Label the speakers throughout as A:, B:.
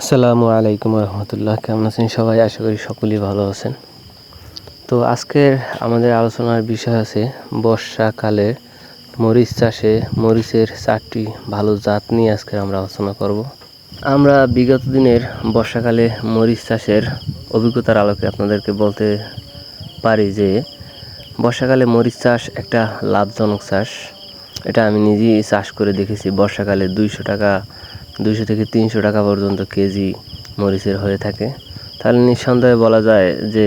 A: আসসালামু আলাইকুম রহমতুল্লাহ। কেমন আছেন সবাই? আশা করি সকলেই ভালো আছেন। তো আজকের আমাদের আলোচনার বিষয় আছে বর্ষাকালে মরিচ চাষে মরিচের চারটি ভালো জাত নিয়ে আজকে আমরা আলোচনা করব। আমরা বিগত দিনের বর্ষাকালে মরিচ চাষের অভিজ্ঞতার আলোকে আপনাদেরকে বলতে পারি যে, বর্ষাকালে মরিচ চাষ একটা লাভজনক চাষ। এটা আমি নিজেই চাষ করে দেখেছি। বর্ষাকালে দুইশো টাকা দুইশো থেকে তিনশো টাকা পর্যন্ত কেজি মরিচের হয়ে থাকে। তাহলে নিঃসন্দেহে বলা যায় যে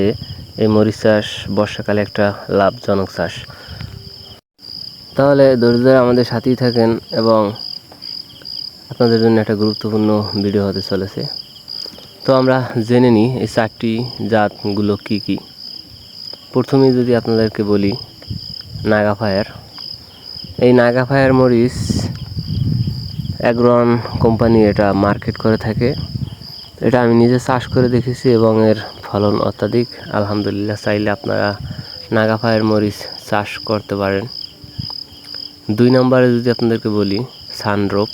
A: এই মরিচ চাষ বর্ষাকালে একটা লাভজনক চাষ। তাহলে ধৈর্য আমাদের সাথেই থাকেন এবং আপনাদের জন্য একটা গুরুত্বপূর্ণ ভিডিও হতে চলেছে। তো আমরা জেনে নিই এই চারটি জাতগুলো কি কি। প্রথমেই যদি আপনাদেরকে বলি, নাগা ফায়ার। এই নাগা ফায়ার মরিচ অ্যাগ্রন কোম্পানি এটা মার্কেট করে থাকে। এটা আমি নিজে চাষ করে দেখেছি এবং এর ফলন অত্যাধিক। আলহামদুলিল্লাহ, চাইলে আপনারা নাগা ফায়ার মরিচ চাষ করতে পারেন। দুই নম্বরে যদি আপনাদেরকে বলি সানরোপ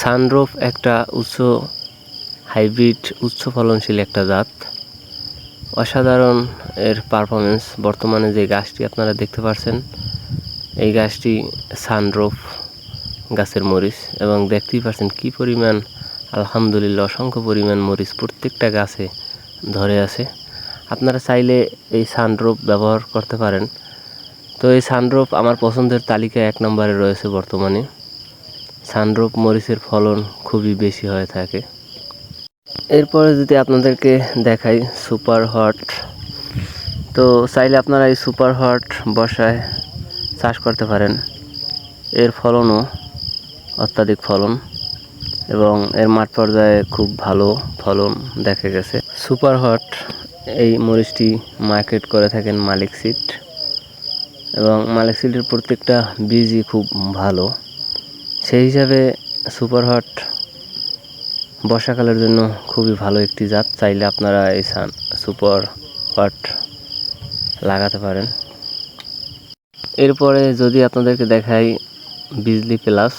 A: সানরোপ একটা উচ্চ হাইব্রিড উচ্চ ফলনশীল একটা জাত। অসাধারণ এর পারফরমেন্স বর্তমানে যে গাছটি আপনারা দেখতে পাচ্ছেন এই গাছটি সানরোপ গাছের মরিচ এবং দেখতেই পাচ্ছেন কি পরিমাণ, আলহামদুলিল্লাহ অসংখ্য পরিমাণ মরিচ প্রত্যেকটা গাছে ধরে আছে। আপনারা চাইলে এই সানরোপ ব্যবহার করতে পারেন। তো এই সানরোপ আমার পছন্দের তালিকায় এক নম্বরে রয়েছে বর্তমানে। সানরোপ মরিচের ফলন খুবই বেশি হয়ে থাকে। এরপরে যদি আপনাদেরকে দেখাই সুপার হট। তো চাইলে আপনারা এই সুপার হট বসায় চাষ করতে পারেন। এর ফলনও অত্যাধিক ফলন এবং এর মাঠ পর্যায়ে খুব ভালো ফলন দেখা গেছে। সুপার হট এই মরিচটি মার্কেট করে থাকেন মালিক সিট এবং মালিক সিটের প্রত্যেকটা বীজই খুব ভালো। সেই হিসাবে সুপার হট বর্ষাকালের জন্য খুবই ভালো একটি জাত। চাইলে আপনারা এই সান সুপার হট লাগাতে পারেন। এরপরে যদি আপনাদেরকে দেখাই বিজলি প্লাস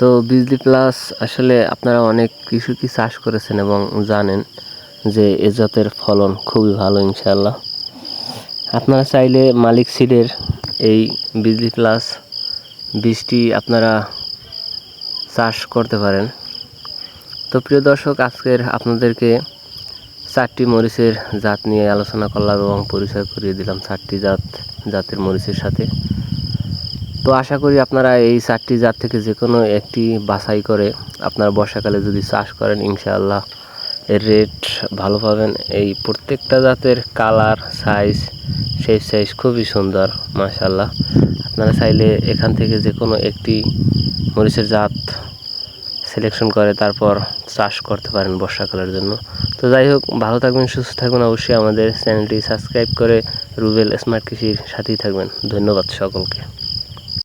A: তো বিজলি প্লাস আসলে আপনারা অনেক কৃষকই চাষ করেছেন এবং জানেন যে এ জাতের ফলন খুবই ভালো ইনশাল্লাহ আপনারা চাইলে মালিক সিডের এই বিজলি প্লাস বীজটি আপনারা চাষ করতে পারেন। তো প্রিয় দর্শক, আজকের আপনাদেরকে চারটি মরিচের জাত নিয়ে আলোচনা করলাম এবং পরিচয় করিয়ে দিলাম চারটি জাত, জাতের মরিচের সাথে। তো আশা করি আপনারা এই চারটি জাত থেকে যে কোনো একটি বাছাই করে আপনারা বর্ষাকালে যদি চাষ করেন, ইনশাআল্লাহ এর রেট ভালো পাবেন। এই প্রত্যেকটা জাতের কালার সাইজ সেই সাইজ খুবই সুন্দর মাশাল্লাহ আপনারা চাইলে এখান থেকে যে কোনো একটি মরিচের জাত সিলেকশন করে তারপর চাষ করতে পারেন বর্ষাকালের জন্য। তো যাই হোক, ভালো থাকবেন, সুস্থ থাকবেন, অবশ্যই আমাদের চ্যানেলটি সাবস্ক্রাইব করে রুবেল স্মার্ট কৃষির সাথেই থাকবেন। ধন্যবাদ সকলকে।